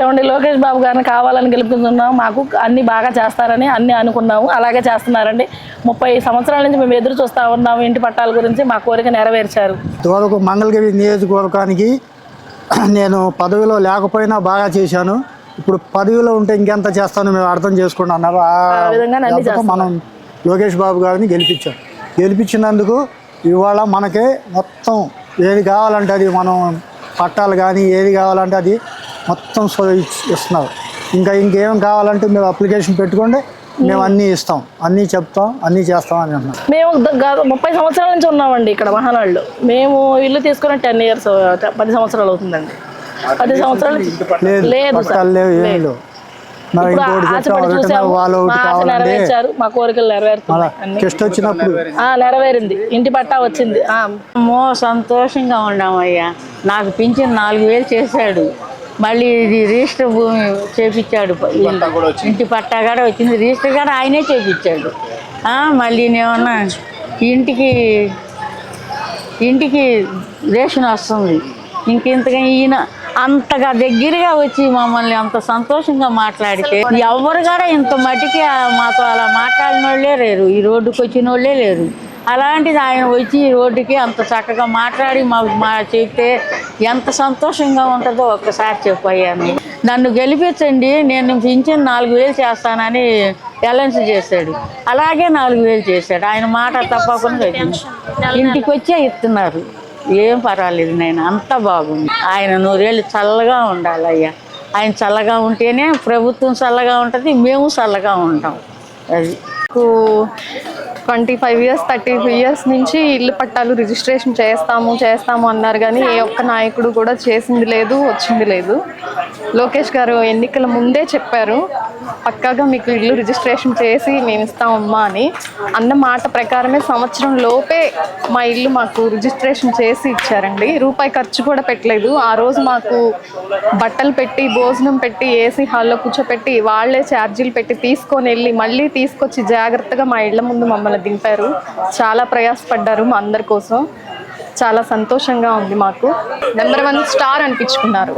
ఏమండి లోకేష్ బాబు గారిని కావాలని గెలుపుతున్నాం మాకు అన్ని బాగా చేస్తారని అన్ని అనుకున్నాము. అలాగే చేస్తున్నారండి. ముప్పై సంవత్సరాల నుంచి మేము ఎదురు చూస్తూ ఉన్నాము ఇంటి పట్టాల గురించి మా కోరిక నెరవేర్చారు. ఇంతవరకు మంగళగిరి నియోజకవర్గానికి నేను పదవిలో లేకపోయినా బాగా చేశాను. ఇప్పుడు పదవిలో ఉంటే ఇంకెంత చేస్తానో మేము అర్థం చేసుకుంటా అన్నారు. ఆ దెబ్బతో మనం లోకేష్ బాబు గారిని గెలిపించాం. గెలిపించినందుకు ఇవాళ మనకే మొత్తం ఏది కావాలంటే అది మనం పట్టాలు కానీ ఏది కావాలంటే అది మొత్తం సో ఇస్తున్నారు. ఇంకా ఇంకేం కావాలంటే మేము అప్లికేషన్ పెట్టుకోండి మేము అన్నీ ఇస్తాం. అన్నీ చెప్తాం అన్నీ చేస్తాం అని అంటున్నాం మేము గత ముప్పై సంవత్సరాల నుంచి ఉన్నామండి ఇక్కడ మహానాడులో. మేము ఇల్లు తీసుకుని టెన్ ఇయర్స్ పది సంవత్సరాలు అవుతుందండి. పది సంవత్సరాలు లేదు లేదు మా నెరవేర్చారు మా కోరికలు నెరవేరుతున్నాయి నెరవేరింది. ఇంటి పట్టా వచ్చింది. ఆ, అమ్మో సంతోషంగా ఉన్నామయ్యా. నాకు పింఛన్ నాలుగు వేలు చేశాడు. మళ్ళీ ఇది రిజిస్టర్ భూమి చేపించాడు ఇంటి పట్టా కూడా వచ్చింది. రిజిస్టర్ కూడా ఆయనే చేపించాడు. ఆ, మళ్ళీ నేమన్నా ఇంటికి ఇంటికి రేషన్ వస్తుంది. ఇంకెంతగా ఈయన అంతగా దగ్గరగా వచ్చి మమ్మల్ని అంత సంతోషంగా మాట్లాడితే ఎవరు కూడా ఇంత మట్టికి ఆ మాతో అలా మాట్లాడిన వాళ్ళే లేరు. ఈ రోడ్డుకి వచ్చిన వాళ్ళే లేరు. అలాంటిది ఆయన వచ్చి ఈ రోడ్డుకి అంత చక్కగా మాట్లాడి మా మా చెప్తే ఎంత సంతోషంగా ఉంటుందో ఒక్కసారి చెప్పయ్యాను నన్ను గెలిపించండి నేను పింఛన్ నాలుగు వేలు చేస్తానని ఎలన్స్ చేశాడు. అలాగే నాలుగు వేలు చేశాడు. ఆయన మాట తప్పకుండా ఇంటికి వచ్చే ఇస్తున్నారు. ఏం పర్వాలేదు నేను అంతా బాగుంది. ఆయన నూరేళ్ళు చల్లగా ఉండాలి అయ్యా. ఆయన చల్లగా ఉంటేనే ప్రభుత్వం చల్లగా ఉంటుంది మేము చల్లగా ఉంటాం. అది. Twenty five years thirty years నుంచి ఇల్లు పట్టాలు రిజిస్ట్రేషన్ చేస్తాము చేస్తాము అన్నారు కానీ ఏ ఒక్క నాయకుడు కూడా చేసింది లేదు వచ్చింది లేదు. లోకేష్ గారు ఎన్నికల ముందే చెప్పారు పక్కాగా మీకు ఇల్లు రిజిస్ట్రేషన్ చేసి మేము ఇస్తామమ్మా అని అన్న మాట ప్రకారమే సంవత్సరం లోపే మా ఇల్లు మాకు రిజిస్ట్రేషన్ చేసి ఇచ్చారండి. రూపాయి ఖర్చు కూడా పెట్టలేదు. ఆ రోజు మాకు బట్టలు పెట్టి భోజనం పెట్టి ఏసీ హాల్లో కూర్చోపెట్టి వాళ్ళే ఛార్జీలు పెట్టి తీసుకొని వెళ్ళి మళ్ళీ తీసుకొచ్చి జాగ్రత్తగా మా ఇళ్ళ ముందు మమ్మల్ని దింపారు. చాలా ప్రయాసపడ్డారు మా అందరి కోసం. చాలా సంతోషంగా ఉంది మాకు. Number one star అనిపించుకున్నారు.